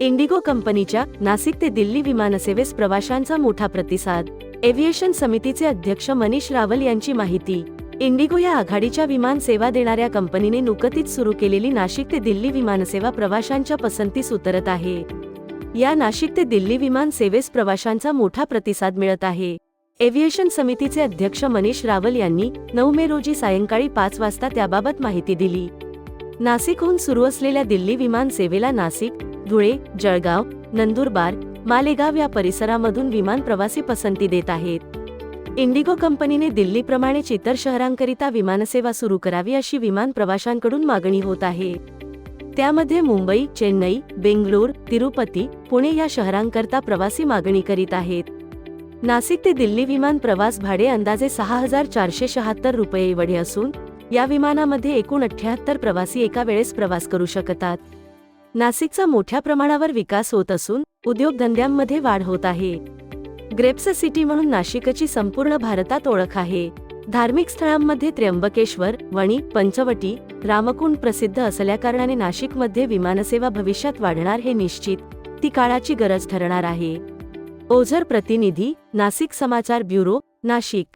Indigo कंपनीच्या नाशिक ते दिल्ली विमानसेवेस प्रवाशांचा मोठा प्रतिसाद. एव्हिएशन समितीचे अध्यक्ष मनीष रावल यांची माहिती. इंडिगो या आघाडीच्या विमान सेवा देणाऱ्या कंपनीने नुकतीच सुरू केलेली नाशिक ते दिल्ली विमानसेवा प्रवाशांच्या पसंतीस उतरत आहे. या नाशिक ते दिल्ली विमान सेवेस प्रवाशांचा मोठा प्रतिसाद मिळत आहे. एव्हिएशन समितीचे अध्यक्ष मनीष रावल यांनी नऊ मे रोजी सायंकाळी पाच वाजता त्याबाबत माहिती दिली. नाशिकहून सुरू असलेल्या दिल्ली विमान सेवेला नाशिक धुळे जळगाव नंदुरबार मालेगाव या परिसरामधून विमान प्रवासी पसंती देत आहेत. इंडिगो कंपनीने दिल्लीप्रमाणेच इतर शहरांकरिता विमानसेवा सुरू करावी अशी विमान प्रवाशांकडून मागणी होत आहे. त्यामध्ये मुंबई चेन्नई बेंगलोर तिरुपती पुणे या शहरांकरता प्रवासी मागणी करीत आहेत. नाशिक ते दिल्ली विमान प्रवास भाडे अंदाजे सहा हजार चारशे शहात्तर रुपये एवढे असून या विमानामध्ये एकूण अठ्ठ्याहत्तर प्रवासी एका वेळेस प्रवास करू शकतात. नाशिकचा मोठ्या प्रमाणावर विकास होत असून उद्योगधंद्यांमध्ये वाढ होत आहे. ग्रेप्स सिटी म्हणून नाशिकची संपूर्ण भारतात ओळख आहे. धार्मिक स्थळांमध्ये त्र्यंबकेश्वर वणी पंचवटी रामकुंड प्रसिद्ध असल्याकारणाने नाशिकमध्ये विमानसेवा भविष्यात वाढणार हे निश्चित. ती काळाची गरज ठरणार आहे. ओझर प्रतिनिधी नाशिक समाचार ब्युरो नाशिक.